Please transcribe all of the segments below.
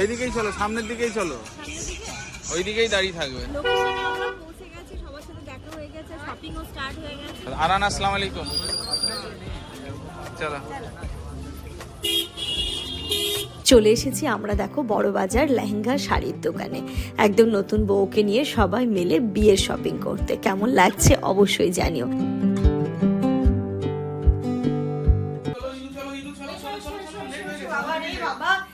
এইদিকেই চলো সামনের দিকেই চলো সামনের দিকে ওই দিকেই দাঁড়িয়ে থাকবে লোকেশনে আমরা পৌঁছে গেছি সবার সাথে দেখা হয়ে গেছে শপিংও স্টার্ট হয়ে গেছে আরান আসসালামু আলাইকুম চলো চলে এসেছি আমরা দেখো বড় বাজার লেহেঙ্গা শাড়ির দোকানে একদম নতুন বউকে নিয়ে সবাই মিলে বিয়ের শপিং করতে কেমন লাগছে অবশ্যই জানিও good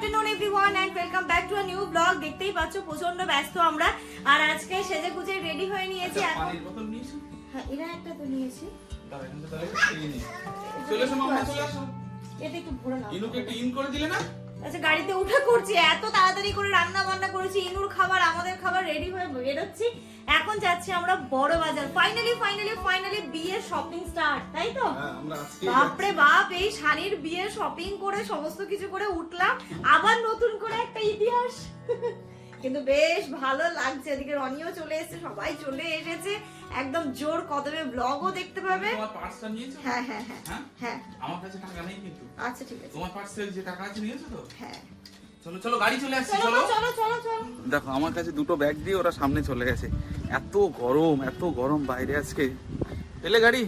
afternoon everyone and welcome back to a new blog দেখতেই পাচ্ছ প্রচণ্ড ব্যস্ত আমরা। আর আজকে সেজে গুজে রেডি হয়ে নিয়েছি এখন। বোতল নিয়েছো? হ্যাঁ, এরা একটা তো নিয়েছি। এখান। চলে এসো মামা চলে এসো। এটা একটু ভরে নাও। ইনুকে একটু ইন করে দিলে না? আচ্ছা গাড়িতে উঠে করছি এত তাড়াতাড়ি করে রান্না বান্না করেছি ইনুর খাবার আমাদের খাবার রেডি হয়ে বেরোচ্ছি। এখন যাচ্ছি আমরা বড় বাজার। ফাইনালি ফাইনালি ফাইনালি বিয়ের শপিং স্টার্ট তাই তো? হ্যাঁ, বাপরে বাপ এই শাড়ির বিয়ে শপিং করে সমস্ত কিছু করে উঠলাম। আবার নতুন করে একটা ইতিহাস। কিন্তু বেশ ভালো লাগছে। এদিকে রনিও চলে এসেছে সবাই চলে এসেছে। একদম জোর কদমে ব্লগও দেখতে পাবে। তোমার পার্সটা নিয়েছো? হ্যাঁ হ্যাঁ হ্যাঁ হ্যাঁ? হ্যাঁ। আমার কাছে টাকা নেই কিন্তু। আচ্ছা ঠিক আছে। তোমার পার্সে যে টাকা আছে নিয়েছো তো? হ্যাঁ। চলো চলো গাড়ি চলে আসছে চলো চলো। চলো চলো চলো। দেখো আমার কাছে দুটো ব্যাগ দিয়ে ওরা সামনে চলে গেছে। এত গরম এত গরম বাইরে আজকে। এলে গাড়ি?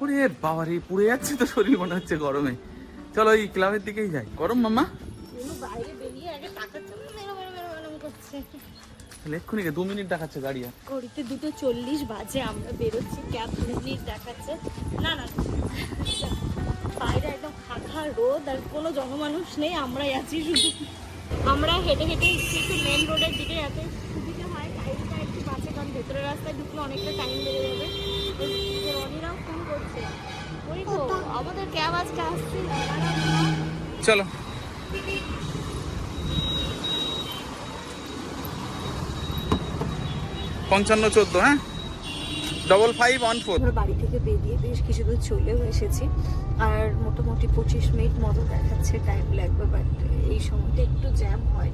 ওরে বাবা রে পুড়ে যাচ্ছে তো শরীর মনে হচ্ছে গরমে। চলো এই ক্লাবের দিকেই যাই। গরম মামা এক্ষুনি দু মিনিট দেখাচ্ছে গাড়ি ঘড়িতে দুটো চল্লিশ বাজে আমরা বেরোচ্ছি। ক্যাব দু মিনিট দেখাচ্ছে। না না বাইরে একদম খাখা রোদ আর কোনো জনমানুষ নেই আমরাই আছি শুধু। আমরা হেঁটে হেঁটে একটু মেন রোডের দিকে যাতে সুবিধা হয়। টাইমটা একটু বাঁচে কারণ ভেতরের রাস্তায় ঢুকলে অনেকটা টাইম লেগে যাবে। রনিরাও ফোন করছে। ওই তো আমাদের ক্যাব আজকে আসছে। চলো। পঞ্চান্ন চোদ্দ হ্যাঁ? ডবল ফাইভ ওয়ান ফোর আমরা বাড়ি থেকে বেরিয়ে বেশ কিছু দূর চলেও এসেছি। আর মোটামুটি পঁচিশ মিনিট মতো দেখাচ্ছে টাইম লাগবে বাট এই সময়টা একটু জ্যাম হয়।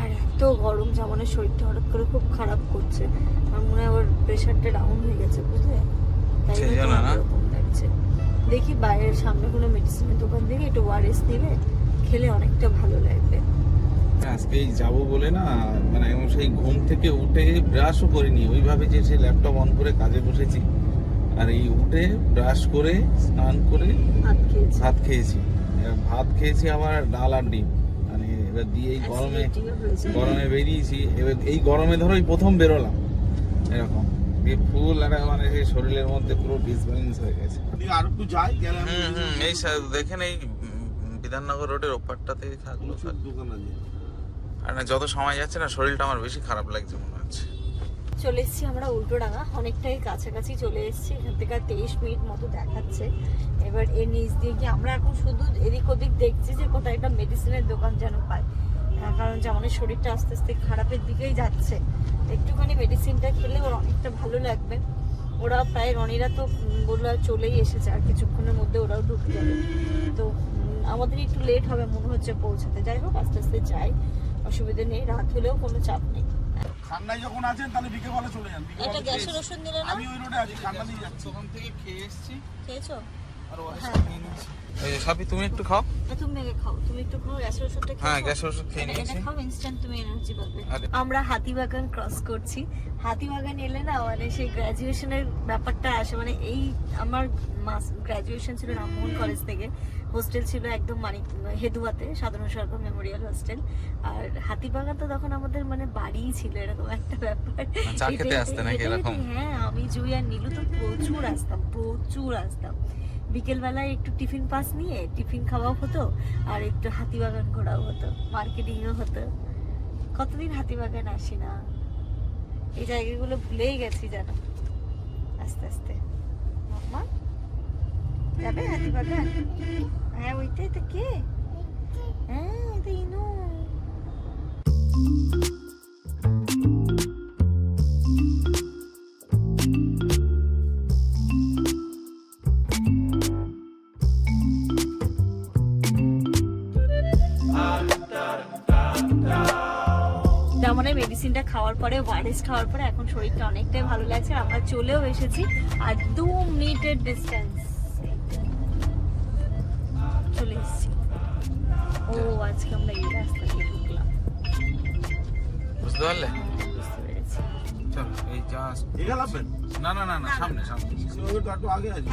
আর এত গরম জামানের শরীরটা হঠাৎ করে খুব খারাপ করছে। আমার মনে হয় আবার প্রেশারটা ডাউন হয়ে গেছে বুঝলে? তাই লাগছে। দেখি বাইরের সামনে কোনো মেডিসিনের দোকান থেকে একটু ওয়ারেস নিলে খেলে অনেকটা ভালো লাগবে। আজকেই যাব বলে না মানে আমি সেই ঘুম থেকে উঠে ব্রাশও করিনি। ওইভাবে যে সে ল্যাপটপ অন করে কাজে বসেছি। আর এই উঠে ব্রাশ করে স্নান করে ভাত খেয়েছি। ভাত খেয়েছি। এবার ভাত খেয়েছি আবার ডাল আর ডিম। মানে এবার দিয়ে এই গরমে। গরমে বেরিয়েছি। এবার এই গরমে ধরো এই প্রথম বেরোলাম। এরকম। দিয়ে ফুল একটা মানে সেই শরীরের মধ্যে পুরো ডিসব্যালেন্স হয়ে গেছে। আর একটু যাই এই দেখেন এই বিধাননগর রোডের ওপারটাতেই থাকল। দোকান আছে। আর না, যত সময় যাচ্ছে না, শরীরটা আমার বেশি খারাপ লাগছে মনে হচ্ছে। চলে এসেছি আমরা উল্টোডাঙা অনেকটাই কাছাকাছি চলে এসেছি, এখান থেকে আর তেইশ মিনিট মতো দেখাচ্ছে। এবার এর নিচ দিয়ে গিয়ে আমরা এখন শুধু এদিক ওদিক দেখছি যে কোথায় একটা মেডিসিনের দোকান যেন পাই। কারণ যে আমাদের শরীরটা আস্তে আস্তে খারাপের দিকেই যাচ্ছে। একটুখানি মেডিসিনটা খেলে ওর অনেকটা ভালো লাগবে। ওরা প্রায় রনিরা তো বলল চলেই এসেছে, আর কিছুক্ষণের মধ্যে ওরাও ঢুকে যাবে। তো আমাদের একটু লেট হবে মনে হচ্ছে পৌঁছাতে। যাই হোক, আস্তে আস্তে যাই। অসুবিধা নেই রাত হলেও কোনো চাপ নেই। ঠান্ডায় যখন আছেন তাহলে বিকে বলে চলে যান। বিকে একটা গ্যাসের ওষুধ নিলে না? আমি ওই রোডে আছি দিয়ে যাচ্ছি। ওখান থেকে খেয়ে এসেছি। খেয়েছো? আর ওয়ারেসটা নিয়ে নিয়েছি। এই যে, সাপি তুমি একটু খাও। তুমি আগে খাও। তুমি একটু খাও গ্যাসের ওষুধটা খেয়ে হ্যাঁ গ্যাসের ওষুধ খেয়ে নিয়েছি এটা খাও ইনস্ট্যান্ট তুমি এনার্জি পাবে। আমরা হাতিবাগান ক্রস করছি। হাতিবাগান এলে না মানে সেই গ্র্যাজুয়েশনের ব্যাপারটা আসে। মানে এই আমার মাস গ্র্যাজুয়েশন ছিল রামমোহন কলেজ থেকে। হোস্টেল ছিল একদম মানে হেদুয়াতে সাধারণ সরকার মেমোরিয়াল হোস্টেল। আর হাতিবাগান তো তখন আমাদের মানে বাড়িই ছিল এরকম একটা ব্যাপার? হেঁটে, হ্যাঁ আমি জুই আর নীলু তো প্রচুর আসতাম প্রচুর আসতাম। বিকেলবেলায় একটু টিফিন পাস নিয়ে টিফিন খাওয়াও হতো আর একটু হাতিবাগান ঘোরাও হতো মার্কেটিংও হতো। কতদিন হাতিবাগান আসি না? এই জায়গাগুলো ভুলেই গেছি জানো আস্তে আস্তে। মাম্মা যাবে? হাতিবাগান হ্যাঁ ওইটাই তো কে? হ্যাঁ এটা ইনু দামনের মেডিসিনটা খাওয়ার পরে ওয়ারেস খাওয়ার পরে এখন শরীরটা অনেকটাই ভালো লাগছে। আমরা চলেও এসেছি আর দু মিনিটের ডিস্টেন্স ও আজকে আমরা এই রাস্তা দিয়ে ঢুকলাম। বুঝতে পারলে? এই জাস্ট না না না না সামনে সামনে।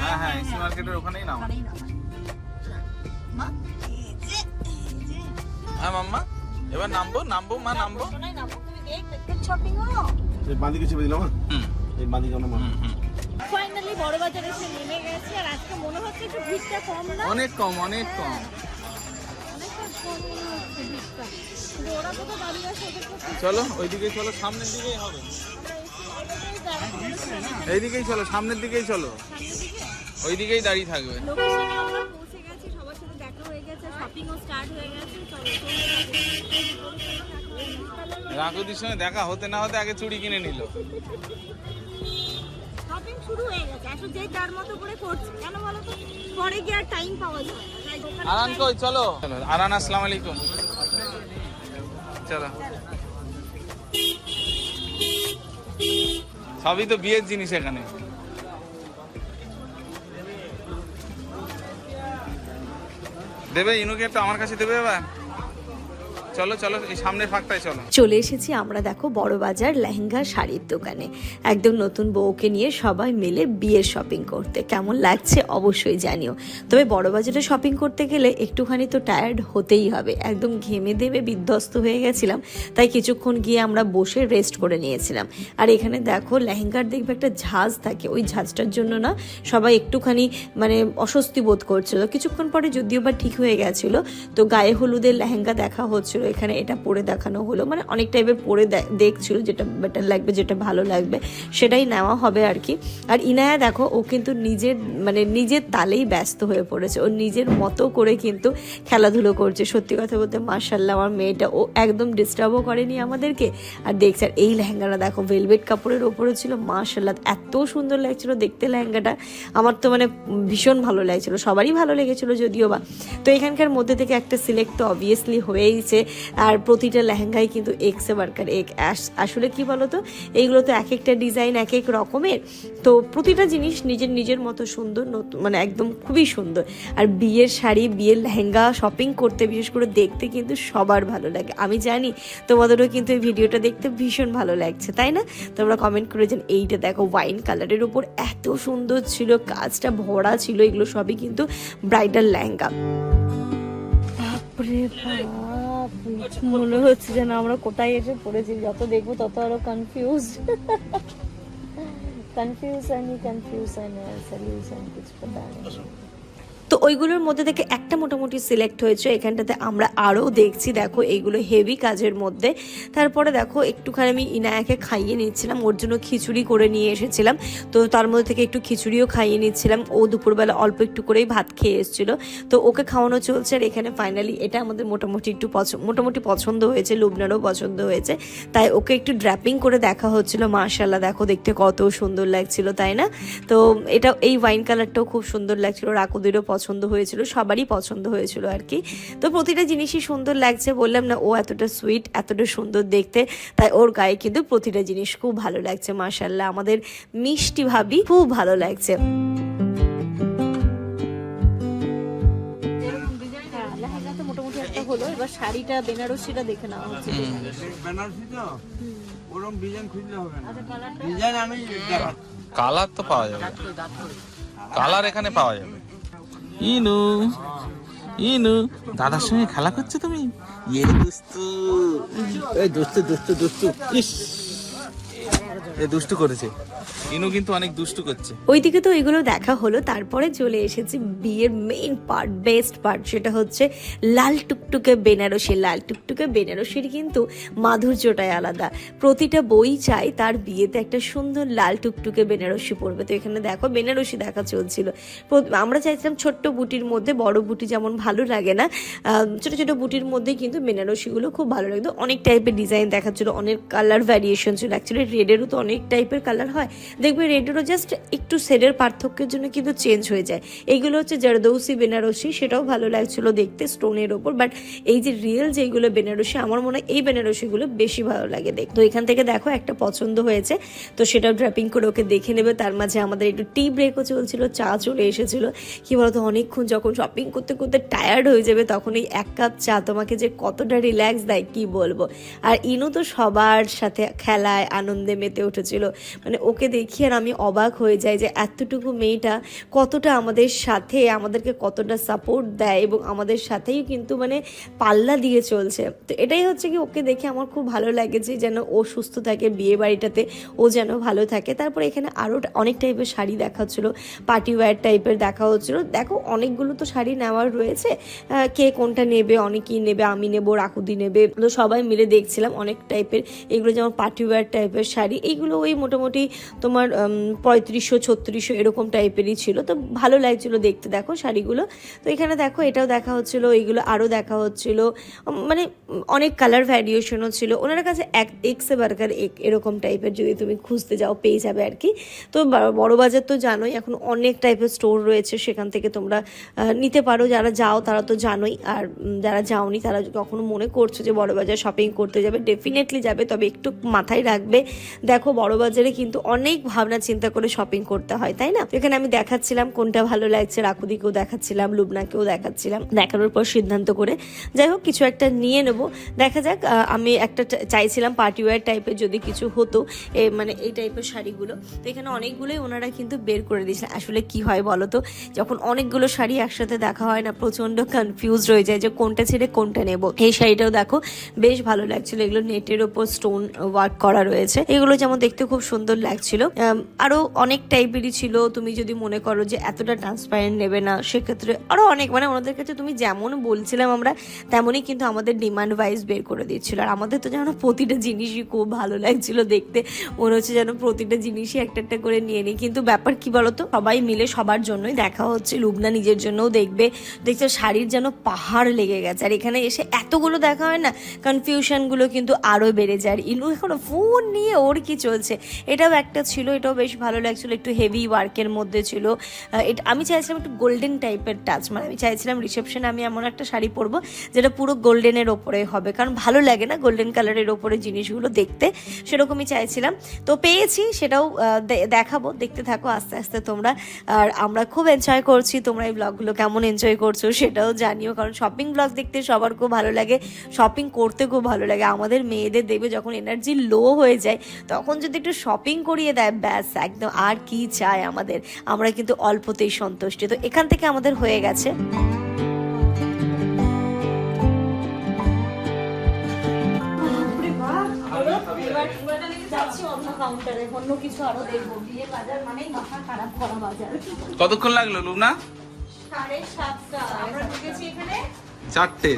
হ্যাঁ হ্যাঁ এসি মার্কেটের ওখানেই নাও ওখানেই নামাই। মা, এই যে, এই যে। হ্যাঁ মাম্মা এবার নামবো নামবো মা নামবো। এই বাঁদিকে চেপে দিলাম? এই বাঁদিকে আমরা হুম হুম। ফাইনালি বড় বাজারে এসে নেমে গেছি আর আজকে মনে হচ্ছে একটু ভিড়টা কম না? অনেক কম অনেক কম। চলো ওইদিকে চলো, সামনের দিকেই হবে। এইদিকেই চলো, সামনের দিকেই চলো। ওইদিকেই দাঁড়িয়ে থাকবে। রাকুদির সঙ্গে দেখা হতে না হতে আগে চুড়ি কিনে নিল। শপিং শুরু হয়ে গেছে। আসলে যে তার মতো করে করছে, কেন পরে গিয়ে আর টাইম পাওয়া যায় আরান কই চলো। চলো আরান আসসালামু আলাইকুম। চলো। সবই তো বিয়ের জিনিস এখানে। দেবে ইনুকে তো আমার কাছে দেবে এবার চলো চলো, এই সামনের চলে। এসেছি আমরা দেখো বড় বাজার লেহেঙ্গা শাড়ির দোকানে। একদম নতুন বউকে নিয়ে সবাই মিলে বিয়ের শপিং করতে। কেমন লাগছে অবশ্যই জানিও। তবে বড় বাজারে শপিং করতে গেলে একটুখানি তো টায়ার্ড হতেই হবে। একদম ঘেমে দেবে বিধ্বস্ত হয়ে গেছিলাম, তাই কিছুক্ষণ গিয়ে আমরা বসে রেস্ট করে নিয়েছিলাম। আর এখানে দেখো লেহেঙ্গার দেখবে একটা ঝাঁজ থাকে। ওই ঝাঁজটার জন্য না সবাই একটুখানি মানে অস্বস্তি বোধ করছিল। কিছুক্ষণ পরে যদিও বা ঠিক হয়ে গেছিল, তো গায়ে হলুদের লেহেঙ্গা দেখা হচ্ছিল। এখানে এটা পরে দেখানো হলো। মানে অনেক টাইপের পরে দেখছিল যেটা বেটার লাগবে, যেটা ভালো লাগবে, সেটাই নেওয়া হবে আর কি আর ইনায়া দেখো, ও কিন্তু নিজের মানে নিজের তালেই ব্যস্ত হয়ে পড়েছে। ও নিজের মতো করে কিন্তু খেলাধুলো করছে। সত্যি কথা বলতে মার্শাল্লাহ আমার মেয়েটা, ও একদম ডিস্টার্বও করেনি আমাদেরকে। আর দেখছে, আর এই লেহেঙ্গাটা দেখো ভেলভেট কাপড়ের ওপরে ছিল মার্শাল্লাহ এত সুন্দর লাগছিল দেখতে লেহেঙ্গাটা। আমার তো মানে ভীষণ ভালো লাগছিল, সবারই ভালো লেগেছিল যদিও বা। তো এখানকার মধ্যে থেকে একটা সিলেক্ট তো অবভিয়াসলি হয়েইছে। আর প্রতিটা লেহেঙ্গাই কিন্তু এক্সে বার্কার এক আস- আসলে কি বলতো? এইগুলো তো এক একটা ডিজাইন এক এক রকমের। তো প্রতিটা জিনিস নিজের নিজের মতো সুন্দর, নতুন মানে একদম খুবই সুন্দর। আর বিয়ের শাড়ি, বিয়ের লেহেঙ্গা শপিং করতে, বিশেষ করে দেখতে কিন্তু সবার ভালো লাগে। আমি জানি তোমাদেরও কিন্তু এই ভিডিওটা দেখতে ভীষণ ভালো লাগছে, তাই না? তোমরা কমেন্ট করে এইটা দেখো ওয়াইন কালারের উপর এত সুন্দর ছিল, কাজটা ভরা ছিল, এগুলো সবই কিন্তু ব্রাইডাল লেহেঙ্গা। বাপরে বাপ। মনে হচ্ছে যেন আমরা কোথায় এসে পড়েছি, যত দেখব তত আরও কনফিউজ কনফিউশন সলিউশন কিছু পতা নেই তো ওইগুলোর মধ্যে থেকে একটা মোটামুটি সিলেক্ট হয়েছে। এখানটাতে আমরা আরও দেখছি, দেখো এইগুলো হেভি কাজের মধ্যে। তারপরে দেখো একটুখানি আমি ইনায়াকে খাইয়ে নিচ্ছিলাম, ওর জন্য খিচুড়ি করে নিয়ে এসেছিলাম। তো তার মধ্যে থেকে একটু খিচুড়িও খাইয়ে নিচ্ছিলাম। ও দুপুরবেলা অল্প একটু করেই ভাত খেয়ে এসেছিল। তো ওকে খাওয়ানো চলছে আর এখানে ফাইনালি এটা আমাদের মোটামুটি একটু পছন্দ মোটামুটি পছন্দ হয়েছে, লুবনারও পছন্দ হয়েছে। তাই ওকে একটু ড্র্যাপিং করে দেখা হচ্ছিল। মার্শাল্লাহ দেখো দেখতে কত সুন্দর লাগছিল, তাই না? তো এটা, এই ওয়াইন কালারটাও খুব সুন্দর লাগছিল। রাকুদেরও পছন্দ হয়েছিল সবারই পছন্দ হয়েছিল আর কি তো প্রতিটা জিনিসই সুন্দর লাগছে বললাম না ও এতটা সুইট এতটা সুন্দর দেখতে তাই ওর গায়ে কিন্তু প্রতিটা জিনিস খুব ভালো লাগছে মার্শাল্লাহ আমাদের মিষ্টি ভাবি খুব ভালো লাগছে হ্যাঁ, মোটামুটি একটা হলো এবার শাড়িটা বেনারসিটা দেখে নেওয়া হচ্ছে আচ্ছা, না কালার তো পাওয়া যাবে কালার এখানে পাওয়া যাবে ইনু ইনু দাদার সঙ্গে খেলা করছ তুমি? এ দুস্তু এই দুস্তু দুস্তু দুস্তু ইস। এ দুষ্টু করেছে। ইনু কিন্তু অনেক দুষ্টু করছে। ওইদিকে তো এগুলো দেখা হলো, তারপরে চলে এসেছি বিয়ের মেইন পার্ট বেস্ট পার্ট সেটা হচ্ছে লাল টুকটুকে বেনারসি, লাল টুকটুকে বেনারসির কিন্তু মাধুর্যটাই আলাদা। প্রতিটা বই চাই তার বিয়েতে একটা সুন্দর লাল টুকটুকে বেনারসি পরবে। তো এখানে দেখো বেনারসি দেখা চলছিল। আমরা চাইছিলাম ছোট্ট বুটির মধ্যে, বড় বুটি যেমন ভালো লাগে না ছোট ছোট বুটির মধ্যে কিন্তু বেনারসিগুলো খুব ভালো লাগতো। অনেক টাইপের ডিজাইন দেখাচ্ছিল, অনেক কালার ভ্যারিয়েশন ছিল। অ্যাকচুয়ালি রেডেরও তো অনেক টাইপের কালার হয়। দেখবে রেডেরও জাস্ট একটু শেডের পার্থক্যের জন্য কিন্তু চেঞ্জ হয়ে যায়। এইগুলো হচ্ছে জারদৌসি, বেনারসি, সেটাও ভালো লাগছিল দেখতে স্টোনের ওপর বাট এই যে রিয়েল যেগুলো বেনারসি, আমার মনে হয় এই বেনারসিগুলো বেশি ভালো লাগে দেখ তো এখান থেকে দেখো একটা পছন্দ হয়েছে, তো সেটাও ড্রাপিং করে ওকে দেখে নেবে। তার মাঝে আমাদের একটু টি ব্রেকও চলছিল, চা চলে এসেছিল। কি বলতো, অনেকক্ষণ যখন শপিং করতে করতে টায়ার্ড হয়ে যাবে, তখন এই এক কাপ চা তোমাকে যে কতটা রিল্যাক্স দেয়, কি বলব? আর ইনু তো সবার সাথে খেলায়, আনন্দে মেতে উঠেছিল। মানে ওকে দেখি আর আমি অবাক হয়ে যাই যে এতটুকু মেয়েটা কতটা আমাদের সাথে, আমাদেরকে কতটা সাপোর্ট দেয় এবং আমাদের সাথেই কিন্তু মানে পাল্লা দিয়ে চলছে। তো এটাই হচ্ছে কি ওকে দেখে আমার খুব ভালো লাগে যে যেন ও সুস্থ থাকে বিয়ে বাড়িটাতে, ও যেন ভালো থাকে। তারপরে এখানে আরও অনেক টাইপের শাড়ি দেখা হচ্ছিল পার্টি ওয়্যার টাইপের দেখা হচ্ছিল। দেখো অনেকগুলো তো শাড়ি নেওয়ার রয়েছে। কে কোনটা নেবে, অনেকেই নেবে, আমি নেব রাকুদি নেবে, তো সবাই মিলে দেখছিলাম অনেক টাইপের এগুলো যেমন পার্টি ওয়্যার টাইপের শাড়ি, এইগুলো ওই মোটামুটি তোমার পঁয়ত্রিশশো, ছত্রিশশো এরকম টাইপেরই ছিল। তো ভালো লাগছিল দেখতে, দেখো শাড়িগুলো। তো এখানে দেখো, এটাও দেখা হচ্ছিল এইগুলো আরও দেখা হচ্ছিল। মানে অনেক কালার ভ্যারিয়েশনও ছিল। ওনার কাছে এক এক্সে বার্গার এক এরকম টাইপের যদি তুমি খুঁজতে যাও, পেয়ে যাবে আর কি। তো বড় বাজার তো জানোই, এখন অনেক টাইপের স্টোর রয়েছে, সেখান থেকে তোমরা নিতে পারো। যারা যাও, তারা তো জানোই। আর যারা যাওনি, তারা কখনো মনে করছ যে বড় বাজার শপিং করতে যাবে। ডেফিনেটলি যাবে, তবে একটু মাথায় রাখবে। দেখো, বড় বাজারে কিন্তু অনেক ভাবনা চিন্তা করে শপিং করতে হয়, তাই না? এখানে আমি দেখাচ্ছিলাম কোনটা ভালো লাগছে, রাকুদিকেও দেখাচ্ছিলাম, লুবনাকেও দেখাচ্ছিলাম। দেখানোর পর সিদ্ধান্ত করে, যাই হোক, কিছু একটা নিয়ে নেব। দেখা যাক আমি একটা চাইছিলাম পার্টি ওয়্যার টাইপের যদি কিছু হতো মানে এই টাইপের শাড়িগুলো। তো এখানে অনেকগুলোই ওনারা কিন্তু বের করে দিয়েছেন আসলে কি হয় বলো তো? যখন অনেকগুলো শাড়ি একসাথে দেখা হয় না প্রচণ্ড কনফিউজ রয়ে যায় যে কোনটা ছেড়ে কোনটা নেব। এই শাড়িটাও দেখো, বেশ ভালো লাগছিল। এগুলো নেটের ওপর স্টোন ওয়ার্ক করা রয়েছে। এগুলো যেমন দেখতে খুব সুন্দর লাগছিল। আম, আরও অনেক টাইপেরই ছিল। তুমি যদি মনে করো যে এতটা ট্রান্সপারেন্ট নেবে না সেক্ষেত্রে আরও অনেক মানে ওনাদের কাছে তুমি যেমন বলছিলাম আমরা তেমনই কিন্তু আমাদের ডিমান্ড ওয়াইজ বের করে দিচ্ছিল। আর আমাদের তো যেন প্রতিটা জিনিসই খুব ভালো লাগছিল দেখতে। মনে হচ্ছে যেন প্রতিটা জিনিসই একটা একটা করে নিয়ে নিই। কিন্তু ব্যাপার কি বলতো? সবাই মিলে সবার জন্যই দেখা হচ্ছে। লুবনা নিজের জন্যও দেখবে। দেখছ শাড়ির যেন পাহাড় লেগে গেছে। আর এখানে এসে এতগুলো দেখা হয় না কনফিউশনগুলো কিন্তু আরও বেড়ে যায়। আর ইনু এখনও ফোন নিয়ে ওর কি চলছে? এটাও একটা ছিল। এটাও বেশ ভালো লাগছিল, একটু হেভি ওয়ার্কের মধ্যে ছিল। এটা, আমি চাইছিলাম একটু গোল্ডেন টাইপের টাচ মানে আমি চাইছিলাম রিসেপশনে আমি এমন একটা শাড়ি পরবো যেটা পুরো গোল্ডেনের ওপরে হবে, কারণ ভালো লাগে না গোল্ডেন কালারের ওপরে জিনিসগুলো দেখতে, সেরকমই চাইছিলাম। তো পেয়েছি, সেটাও দেখাবো, দেখতে থাকো, আস্তে আস্তে তোমরা। আর আমরা খুব এনজয় করছি, তোমরা এই ব্লগগুলো কেমন এনজয় করছ সেটাও জানিও, কারণ শপিং ব্লগ দেখতে সবার খুব ভালো লাগে শপিং করতে খুব ভালো লাগে। আমাদের মেয়েদের দেখবে যখন এনার্জি লো হয়ে যায়, তখন যদি একটু শপিং করিয়ে দেয় ব্যাস, একদম আর কি চায় আমাদের। আমরা কিন্তু অল্পতেই সন্তুষ্টি। তো এখান থেকে আমাদের হয়ে গেছে। কতক্ষণ লাগল এখানে চারটে,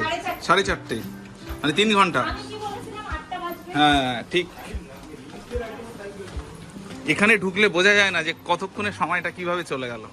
সাড়ে চারটে। মানে তিন ঘণ্টা। হ্যাঁ ঠিক। এখানে ঢুকলে বোঝা যায় না যে কতক্ষণে সময়টা কীভাবে চলে গেল।